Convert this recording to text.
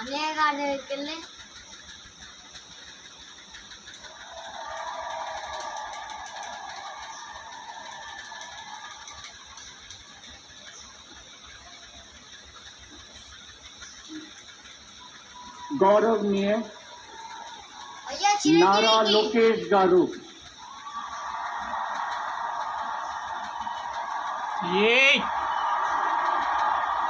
అన్నయ్య గారి దగ్గరికి వెళ్ళి గౌరవనీయ అయ్యా నారా చిరంజీవి లోకేష్ గారు ఏ